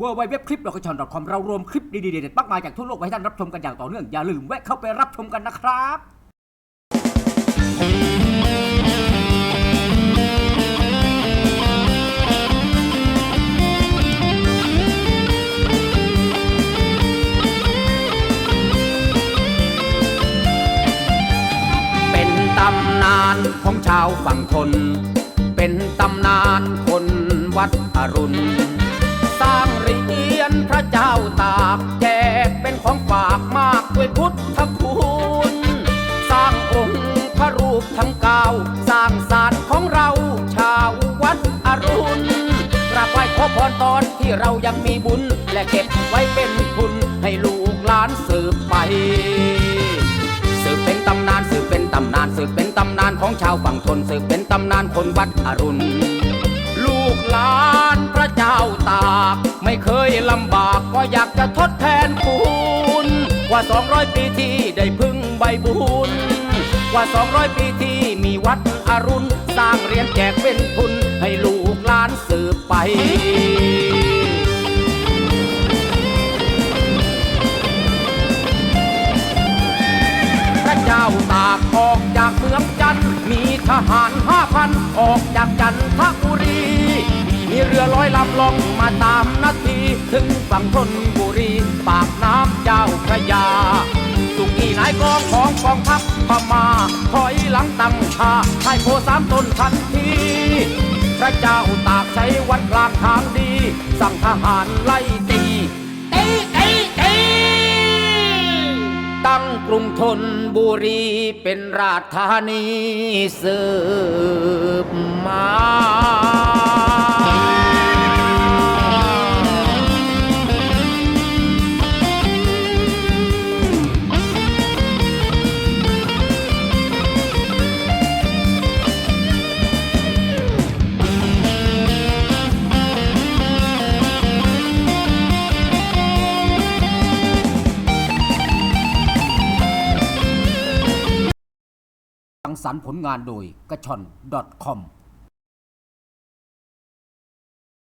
w w w c l i p l o c a t i o n c o m เรารวมคลิปดีๆเด็ดๆมากมายจากทั่วโลกไว้ให้ท่านรับชมกันอย่างต่อเนื่อง อย่าลืมแวะเข้าไปรับชมกันนะครับเป็นตำนานของชาวฝั่งทน เป็นตำนานคนวัดอรุณ สร้าง เหรียญพระเจ้าตากแจกเป็นของฝากมากด้วยพุทธคุณสร้างองค์พระรูปทั้งเก้าสร้างศาสตร์ของเราชาววัดอรุณกราบไหว้ขอพรตอนที่เรายังมีบุญ และเก็บไว้เป็นคุณให้ลูกหลานสืบไป สืบเป็นตำนานสืบเป็นตำนานสืบเป็นตำนานของชาวฝั่งทนสืบเป็นตำนานคนวัดอรุณ ลูกหลานพระเจ้าตาก ไม่เคยลำบากก็อยากจะทดแทนคุณกว่า200ปีที่ได้พึ่งใบบุญกว่า200ปีที่มีวัดอรุณ สร้างเรียญแจกเป็นทุนให้ลูกหลานสืบไปพระเจ้าตากออกจากเมืองจันทร์มีทหารห้าพันออกจากจันทบุรี เรือร้อยลำล่องมาตามนาที ถึงฝั่งธนบุรี ปากน้ำเจ้าพระยาสุกีนายกองของกองทัพพม่าถอยหลังตั้งชาให้โพสามต้นทันทีพระเจ้าตากใช้วัดกลางทางดี สั่งทหารไล่ตีตีตีตีตั้งกรุงธนบุรีเป็นราชธานีสืบมา สรรค์ผลงานโดยกระชอน .com